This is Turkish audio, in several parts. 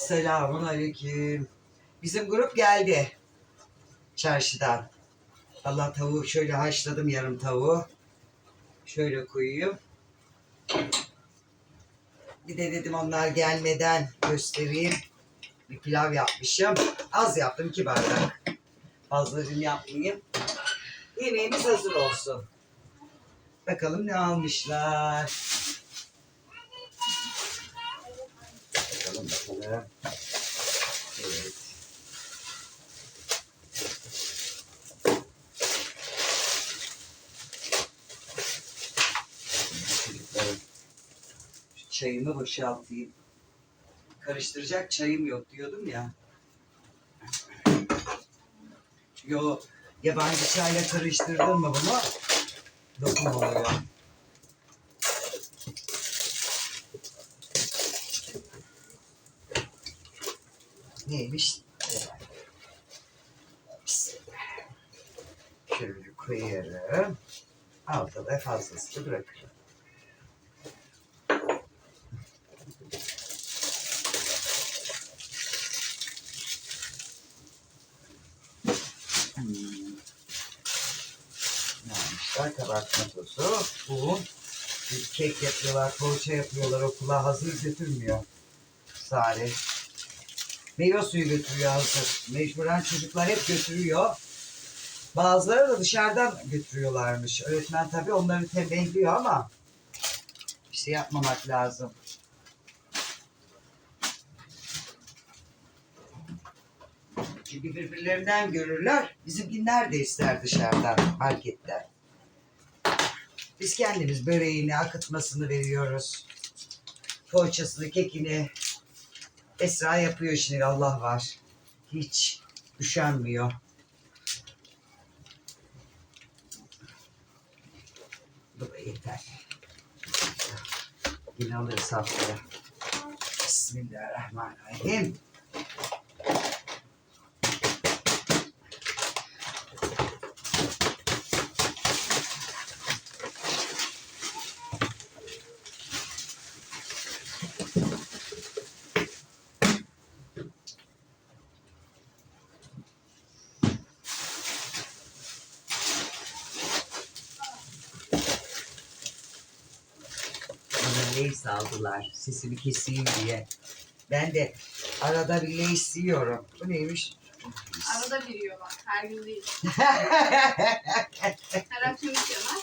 Selamun aleyküm. Bizim grup geldi. Çarşıdan. Allah tavuğu şöyle haşladım yarım tavuğu. Şöyle koyayım. Bir de dedim onlar gelmeden göstereyim. Bir pilav yapmışım. Az yaptım iki bardak. Fazlacım yapmayayım. Yemeğimiz hazır olsun. Bakalım ne almışlar. Bakalım. Evet. Çayımı boşaltayım. Karıştıracak çayım yok diyordum ya. Çünkü o yabancı çayla karıştırdın mı bunu? Lokum oluyor. Neymiş? Şöyle koyarım. Altta da fazlasını bırakırım. Hmm. Yapmışlar? Kabartma tozu, un, bir kek yapıyorlar, poğaça yapıyorlar. Okula hazır götürmüyor. Sare. Meyve suyu götürüyor hazır. Mecburen çocuklar hep götürüyor. Bazıları da dışarıdan götürüyorlarmış. Öğretmen tabii onları tembihliyor ama işte yapmamak lazım. Çünkü birbirlerinden görürler. Bizimkiler de ister dışarıdan, marketten. Biz kendimiz böreğini, akıtmasını veriyoruz. Poğaçasını, kekini. Esra yapıyor şimdi Allah var. Hiç üşenmiyor. Bu da yeter. Yine alırız haftaya. Bismillahirrahmanirrahim. Bana Lays aldılar. Sesimi keseyim diye. Ben de arada bir Lays yiyorum. Bu neymiş? Arada bir yiyor bak. Her gün değil. Her akşam içiyorlar.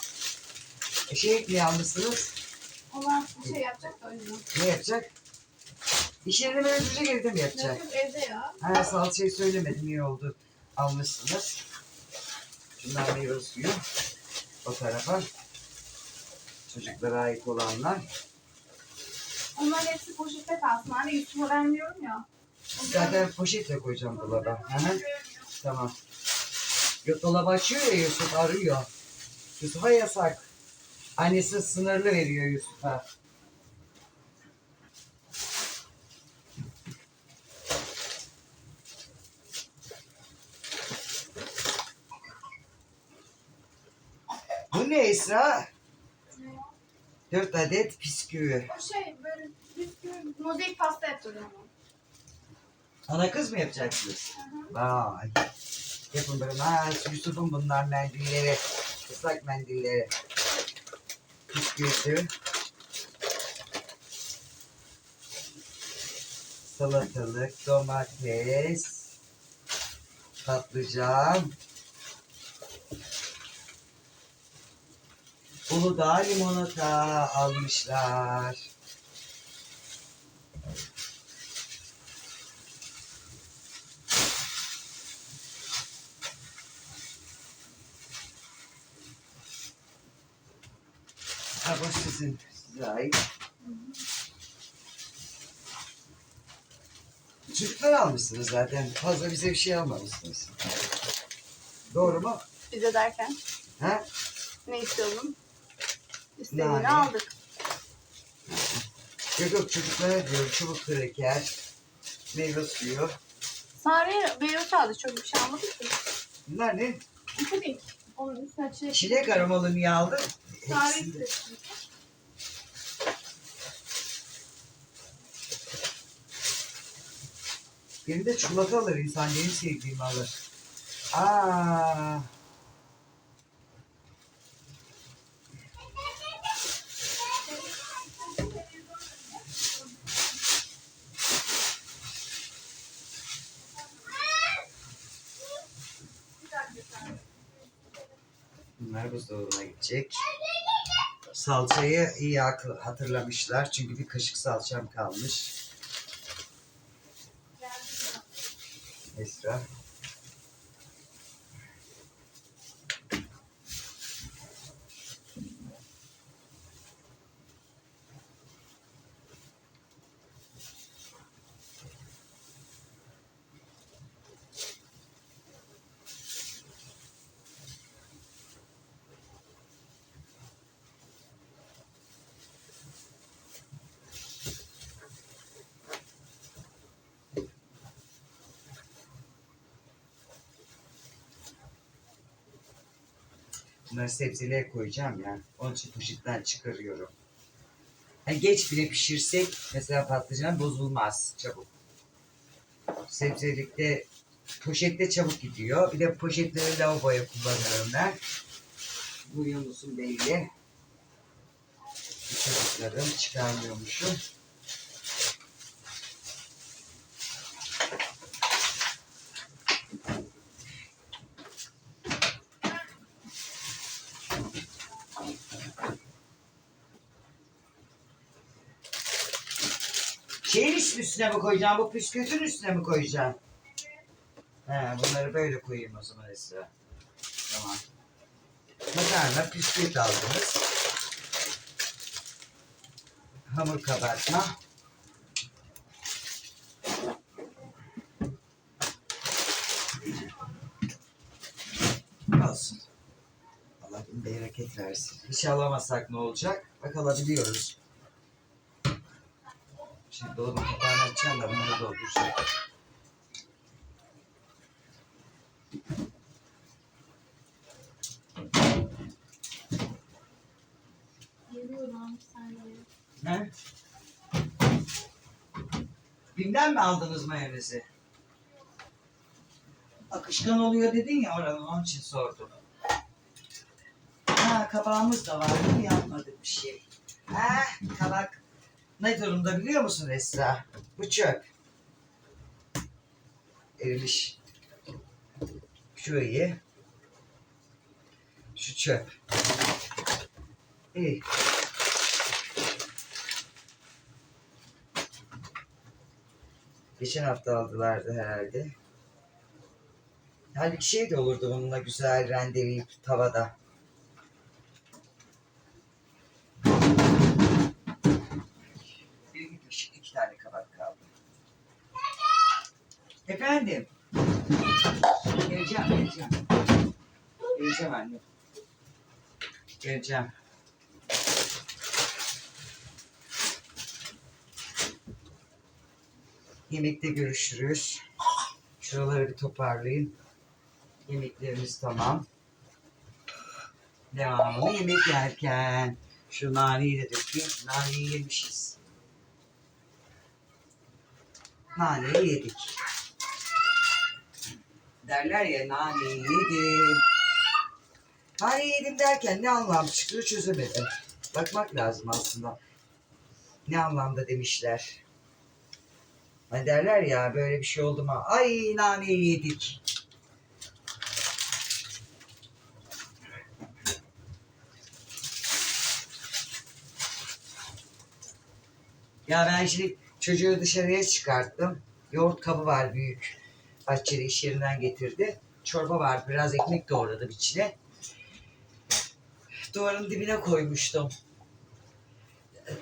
şey mi almışsınız? Onlar bir şey yapacak da o yüzden. Ne yapacak? İş yerine mi öldürecek evde mi yapacak? Yok yok evde ya. Ha salçayı söylemedim iyi oldu. Almışsınız. Şunlar meyve suyu. O tarafa. Çocuklara ait olanlar. Onların hepsi poşette kalsın. Hani Yusuf'a vermiyorum ya. Zaten poşetle koyacağım dolaba. Hı hı. Tamam. Yok dolabı açıyor ya Yusuf arıyor. Yusuf'a yasak. Annesi sınırlı veriyor Yusuf'a. Bu ne Esra? Ne o? Dört adet bisküvi. O şey böyle bisküvi, mozaik pasta yaptırdım ama. Ana kız mı yapacaksınız? Hı hı. Vay. Yapın böyle. Ha, Yusuf'un bunlar mendilleri. Islak mendilleri. Bisküvisi. Salatalık, domates, patlıcan. Uludağ limonata almışlar. Bu sizin. Size ait. Çocuklar almışsınız zaten. Fazla bize bir şey almamışsınız. Doğru mu? Bize derken Ha? ne istiyordun? İstediğini Nane. aldık. Yok çocuklara diyorum. Çubuk kraker, meyve suyu. Sare'ye meyve çaldı. Çok bir şey almadık ki. Bunlar ne? Puding. Onun üstüne çilek. Çilek aromalı niye aldın? Sare Hepsini- istedi. Yerinde çikolata alır insan. Benim sevdiğim alır. Aa. Buzdolabına gidecek. Salçayı iyi hatırlamışlar. Çünkü bir kaşık salçam kalmış. Esra. Bunları sebzelere koyacağım ya. Onun için poşetten çıkarıyorum. Yani geç bile pişirsek mesela patlıcan bozulmaz çabuk. Sebzelikte poşette çabuk gidiyor. Bir de poşetleri lavaboya kullanıyorum ben. Bu Yunus'un belli. Çocuklarım çıkarmıyormuşum. Şeyin üstüne mi koyacağım? Bu püskürtün üstüne mi koyacağım? He, bunları böyle koyayım o zaman Esra. Tamam. Makarna, püskürt aldınız. Hamur kabartma. Olsun. Allah bin bereket versin. Hiç alamasak ne olacak? Bak alabiliyoruz. Şimdi dolabın kapağını açacağım da bunları dolduracağım. Ne? Bim'den mi aldınız mayonezi? Akışkan oluyor dedin ya oranın onun için sordum. Ha kabağımız da var değil mi? Yapmadık bir şey. Ha kabak ne durumda biliyor musun Esra? Bu çöp. Erimiş. İyi. Şu çöp. İyi. Geçen hafta aldılardı herhalde. Halbuki şey de olurdu bununla güzel rendeleyip tavada. Geleceğim. Yemekte görüşürüz. Şuraları bir toparlayayım. Yemeklerimiz tamam. Devamlı yemek yerken. Şu naneyi de dökeyim. Naneyi yemişiz. Naneyi yedik. Derler ya naneyi yedim. Naneyi yedim derken ne anlam çıkıyor çözemedim. Bakmak lazım aslında. Ne anlamda demişler. Hani derler ya böyle bir şey oldu mu? Ay naneyi yedik. Ya ben şimdi çocuğu dışarıya çıkarttım. Yoğurt kabı var büyük. Bahçeli iş yerinden getirdi. Çorba vardı. Biraz ekmek doğradım içine. Duvarın dibine koymuştum.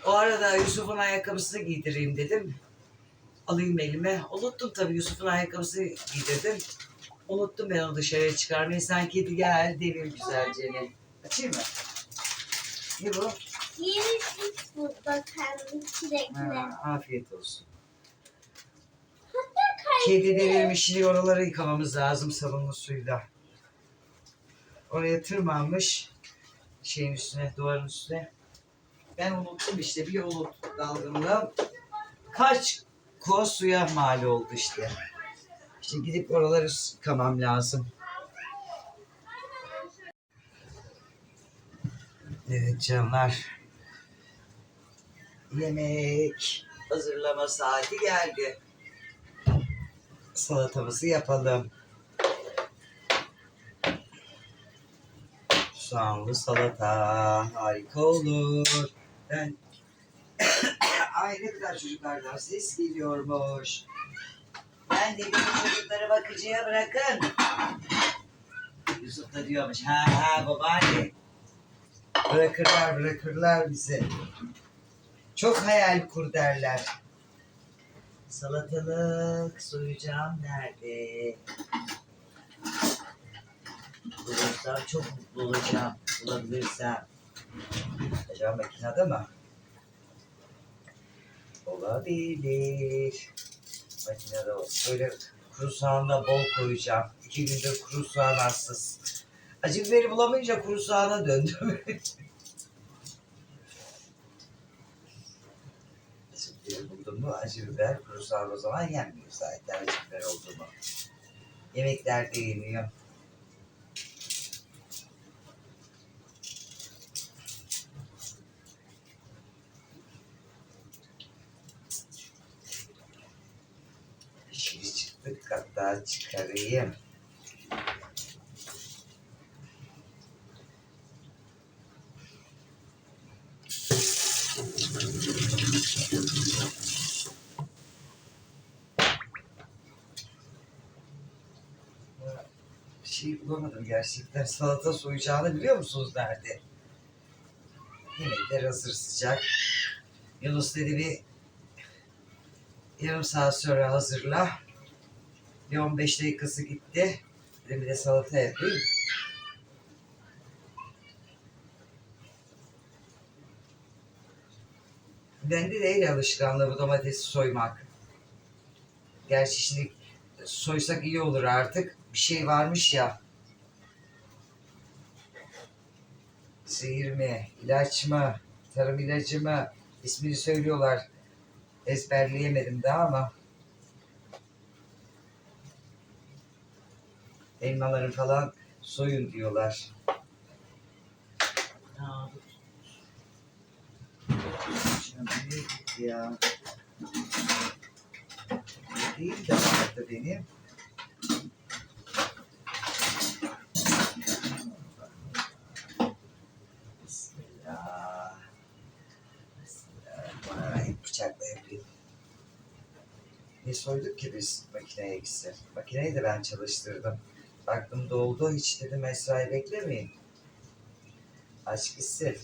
O arada Yusuf'un ayakkabısını giydireyim dedim alayım elime. Unuttum tabii Yusuf'un ayakkabısını giydirdim. Unuttum ben onu dışarıya çıkarmayı. Sen kedi gel delim güzelce. Açayım mı? Ne bu? Yeni süt bu bakalım çilekli. Ha, afiyet olsun. Kedi devirmiş. Şimdi oraları yıkamamız lazım sabunlu suyla. Oraya tırmanmış. Şeyin üstüne, duvarın üstüne. Ben unuttum işte. Bir unut dalgınlığım. Kaç kova suya mal oldu işte. Şimdi gidip oraları yıkamam lazım. Evet canlar. Yemek hazırlama saati geldi. Salatamızı yapalım. Soğanlı salata harika olur. Ben Ay ne kadar çocuklardan ses geliyormuş. Ben de bir çocukları bakıcıya bırakın. Yusuf da diyormuş ha ha babaanne. Bırakırlar bırakırlar bizi. Çok hayal kur derler. Salatalık soyacağım nerede? Bulursam çok mutlu olacağım. Bulabilirsem. Acaba makinede mi? Olabilir. Makinede ol. Böyle kuru soğanla bol koyacağım. İki gündür kuru soğan hastası. Acı biberi bulamayınca kuru soğana döndüm. acı biberi buldum mu acı biber kuru soğan o zaman yenmiyor zaten acı biber oldu mu. Yemeklerde yeniyor. Şimdi hatta çıkarayım. Bir şey bulamadım gerçekten. Salata soyacağını biliyor musunuz nerede? Yemekler hazır sıcak. Yunus dedi bir yarım saat sonra hazırla. Bir 15 dakikası gitti. Bir de salata yapayım. Bende de el alışkanlığı bu domatesi soymak. Gerçi şimdi soysak iyi olur artık. Bir şey varmış ya. Zehir mi, ilaç mı, tarım ilacı mı ismini söylüyorlar. Ezberleyemedim daha ama. Elmaları falan soyun diyorlar. Ya? Değil de vardı benim. Bismillah. Bismillahirrahmanirrahim. Bıçakla yapayım. Ne soyduk ki biz makineye gitsin? Makineyi de ben çalıştırdım. Baktım doldu. Hiç dedim Esra'yı beklemeyin. Aç gitsin.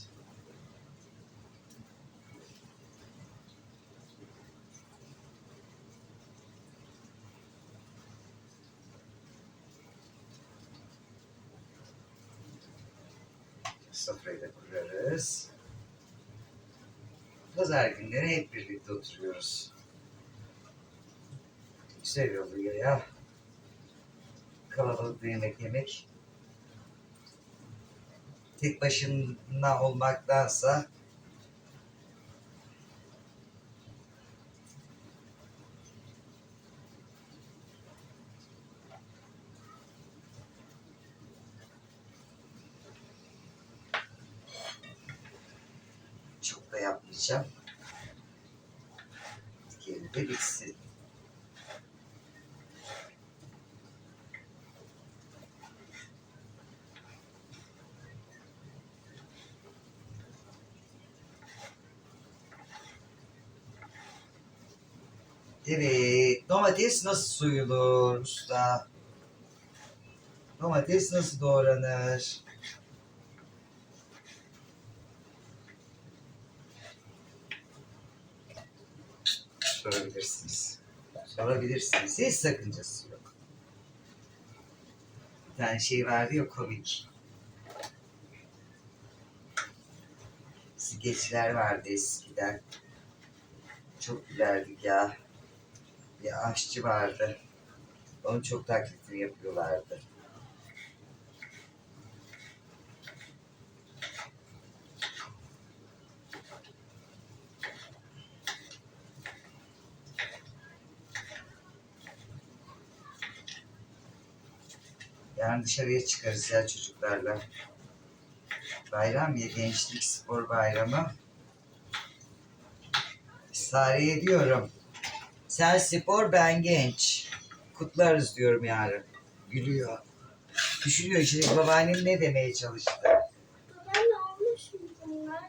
Sofrayı da kurarız. Pazar günleri hep birlikte oturuyoruz. Güzel oluyor ya. Kalabalıkta yemek yemek. Tek başına olmaktansa çok da yapmayacağım. Diğeri de bitsin. Evet, domates nasıl soyulur usta? Domates nasıl doğranır? Sorabilirsiniz. Sorabilirsiniz. Hiç sakıncası yok. Bir tane şey vardı ya komik. Skeçler vardı eskiden. Çok gülerdik ya. Bir aşçı vardı. Onun çok taklitini yapıyorlardı. Yarın dışarıya çıkarız ya çocuklarla. Bayram ya gençlik spor bayramı. Sare'ye diyorum. Sen spor ben genç. Kutlarız diyorum yarın. Gülüyor. Düşünüyor şimdi babaannen ne demeye çalıştı. Baba ne olmuş mu bunlar?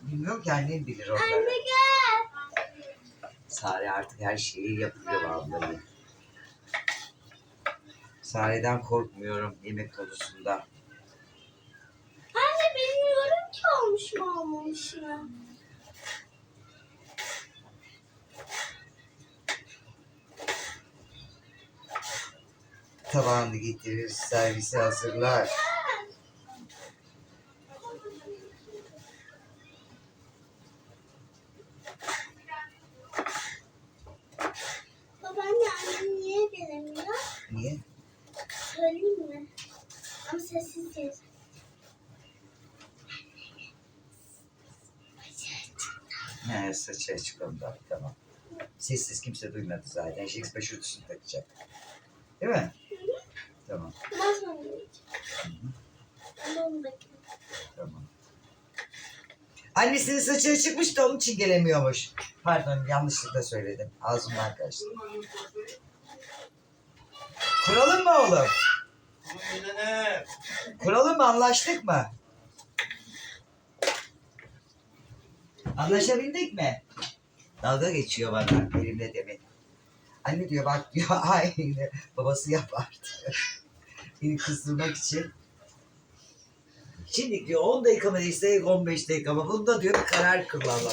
Bilmiyorum ki annem bilir onları. Anne gel. Sare artık her şeyi yapıyor vallahi. Sare'den korkmuyorum yemek konusunda. Anne bilmiyorum ki olmuş mu olmamış mı? Tabağını getirir, servise hazırlar. Babaanne annem niye gelemiyor? Niye? Söyleyeyim mi? Ama sessiz değil. He, saçı açık ondan. Tamam. Sessiz kimse duymadı zaten. Shakes başörtüsünü takacak. Değil mi? Tamam, tamam. Annesinin saçı açıkmış da onun için gelemiyormuş. Pardon yanlışlıkla söyledim. Ağzımdan kaçtı. Kuralım mı oğlum? Kuralım mı anlaştık mı? Anlaşabildik mi? Dalga geçiyor bana benimle demin. Anne diyor bak diyor aynı babası yapardı. Beni kızdırmak için. Şimdi diyor 10 dakika mı isteyek 15 dakika mı? Bunda diyor bir karar kılalım.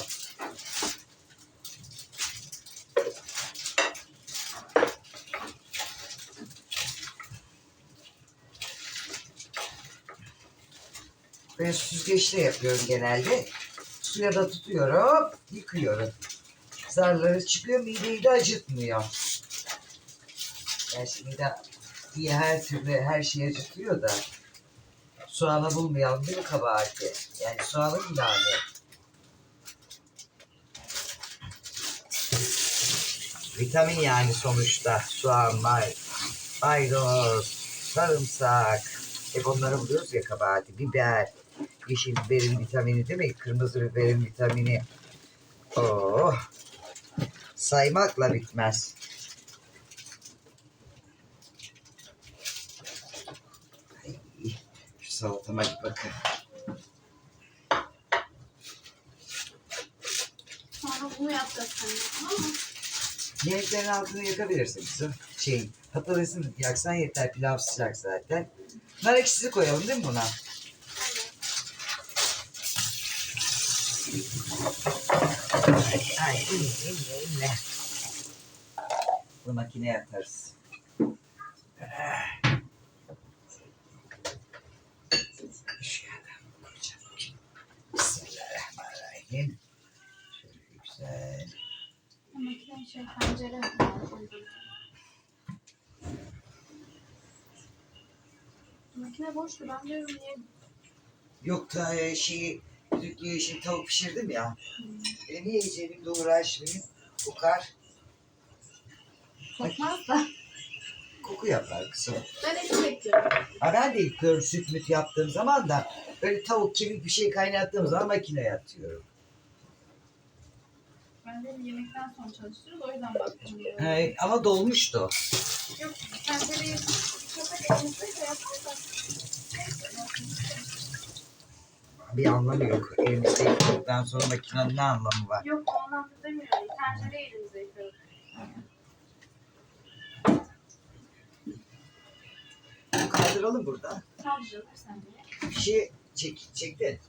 Ben süzgeçle yapıyorum genelde. Suya da tutuyorum, yıkıyorum. Zarları çıkıyor, mideyi de acıtmıyor. Yani şimdi de diye her türlü her şey acıtıyor da soğanı bulmayalım değil mi kabahati? Yani soğanı ilave. Vitamin yani sonuçta soğan, may, maydanoz, sarımsak. Hep onları buluyoruz ya kabahati. Biber, yeşil biberin vitamini değil mi? Kırmızı biberin vitamini. Oh. Saymakla bitmez. Ay, şu salatama bir bakın. Sonra bunu yapacağız seninle tamam mı? Yemeklerin altını yakabilirsin kızım. Şey, patatesini yaksan yeter. Pilav sıcak zaten. Nar ekşisi koyalım değil mi buna? Ay, inle, inle, inle. Bu makineye atarız. Şöyle Bismillahirrahmanirrahim. Şöyle güzel. Makine şey tencere. Makine boştu ben diyorum niye Yok da e, şeyi düdüklü için tavuk pişirdim ya. E, niye yiyeceğim de uğraşmayayım. Kokar. kokmaz da. Koku yapar kızım. Ben eti bekliyorum. Ha, ben de yıkıyorum süt müt yaptığım zaman da böyle tavuk kemik bir şey kaynattığım zaman makineye atıyorum. Ben de yemekten sonra çalıştırırız o yüzden baktım. He, ama dolmuştu. Yok tencereyi köpek elimizde şey yaparsak. Bir anlamı yok. Elimizde yıkadıktan sonra makinenin ne anlamı var? Yok o anlamda demiyorum. Tencereyi elimize yıkıyoruz. Kaldıralım burada. Sadece bir saniye. Bir şey çek, çekti.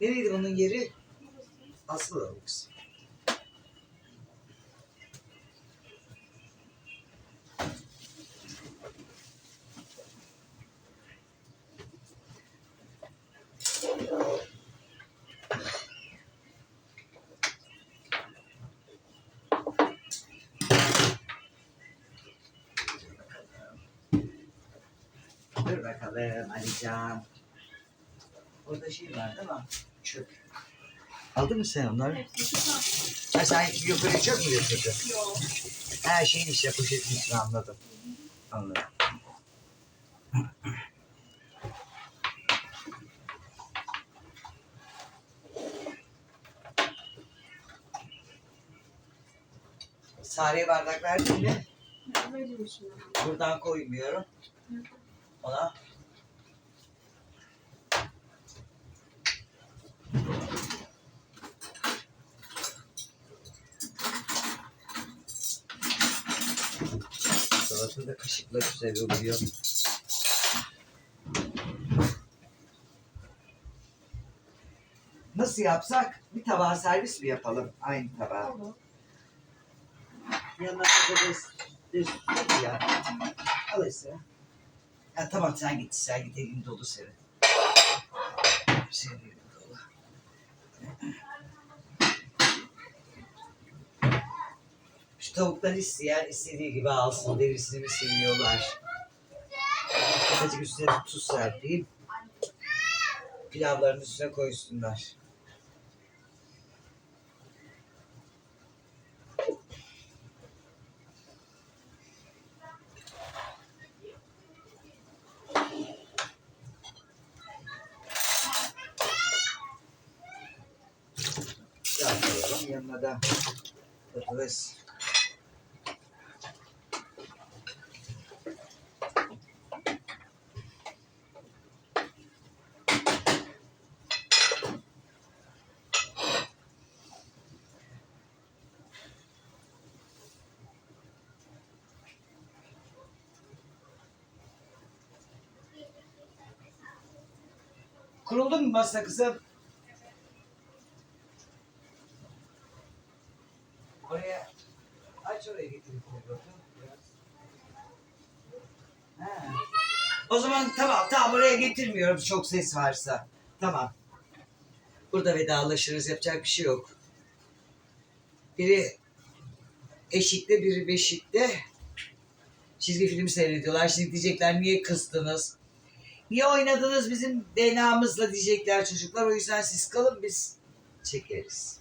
Nereydi bunun yeri? Aslı da kızım. Dur bakalım Alican. Orada şey var değil mi? Çöp. Aldın mı sen onları? Tutar. Ha sen yukarı çöp mü götürdün? Yok. Her şeyin işte poşetin içine anladım. Anladım. Sare'ye bardak verdin mi? Şimdi. Buradan koymuyorum. Ona. Salata da oluyor. Nasıl yapsak? Bir tabağa servis mi yapalım? Aynı tabağa. Olur. Yanına patates düz ya. Al Esra. Ya tamam sen git sen git elin dolu senin. Senin elin dolu. Şu tavuklar isteyen istediği gibi alsın. Derisini mi seviyorlar. Azıcık üstüne tuz serpeyim. Pilavların üstüne koysunlar. Pilav koyalım. Yanına da patates. Kuruldu mu masa kızım? Oraya aç oraya getirip. O zaman tamam tamam oraya getirmiyorum çok ses varsa. Tamam. Burada vedalaşırız yapacak bir şey yok. Biri eşikte biri beşikte çizgi film seyrediyorlar. Şimdi diyecekler niye kızdınız? Niye oynadınız bizim DNA'mızla diyecekler çocuklar. O yüzden siz kalın biz çekeriz.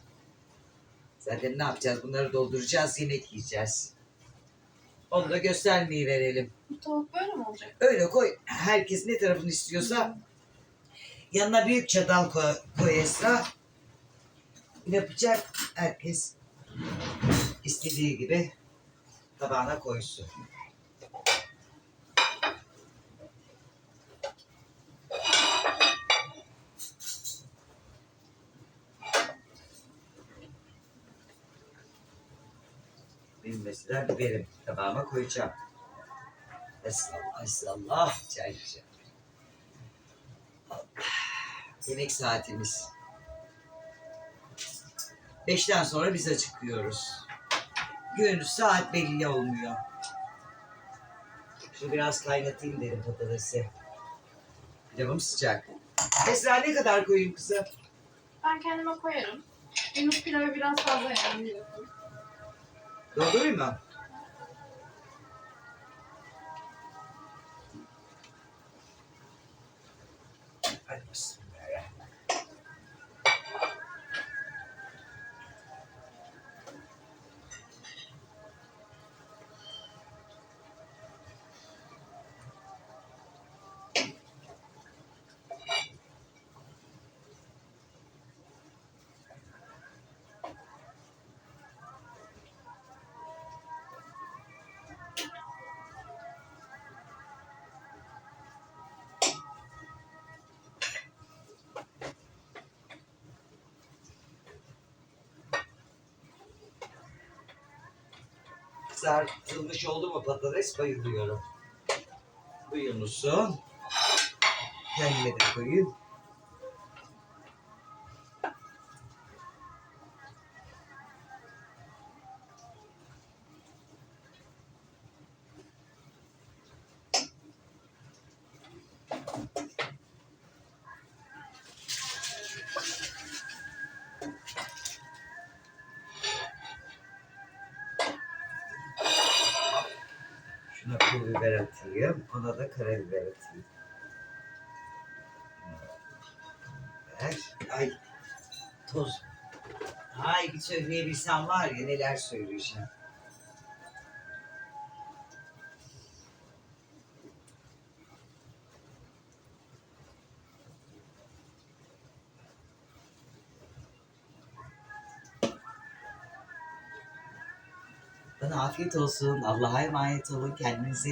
Zaten ne yapacağız? Bunları dolduracağız, yemek yiyeceğiz. Onu da göstermeyi verelim. Bu tavuk böyle mi olacak? Öyle koy. Herkes ne tarafını istiyorsa yanına büyük çatal koy, koy Esra. Yapacak herkes istediği gibi tabağına koysun. Benim mesela biberim tabağıma koyacağım. Estağfurullah, estağfurullah. Çay güzel. Yemek saatimiz. Beşten sonra biz acıkıyoruz. Gün, saat belli olmuyor. Şunu biraz kaynatayım dedim patatesi. Pilavım sıcak. Esra ne kadar koyayım kızım? Ben kendime koyarım. Yunus pilavı biraz fazla yani. 不对呢？Kızartılmış oldu mu patates bayılıyorum. Bu Yunus'un. Kendime de koyayım. Şuna pul biber atayım. Ona da karabiber atayım. Ver. Ay. Toz. Ay bir söyleyebilsem var ya neler söyleyeceğim. Afiyet olsun. Allah'a emanet olun. Kendinize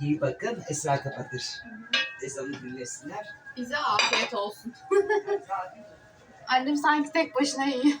iyi bakın. Esra kapatır. Ezanı dinlesinler. Bize afiyet olsun. Annem sanki tek başına yiyor.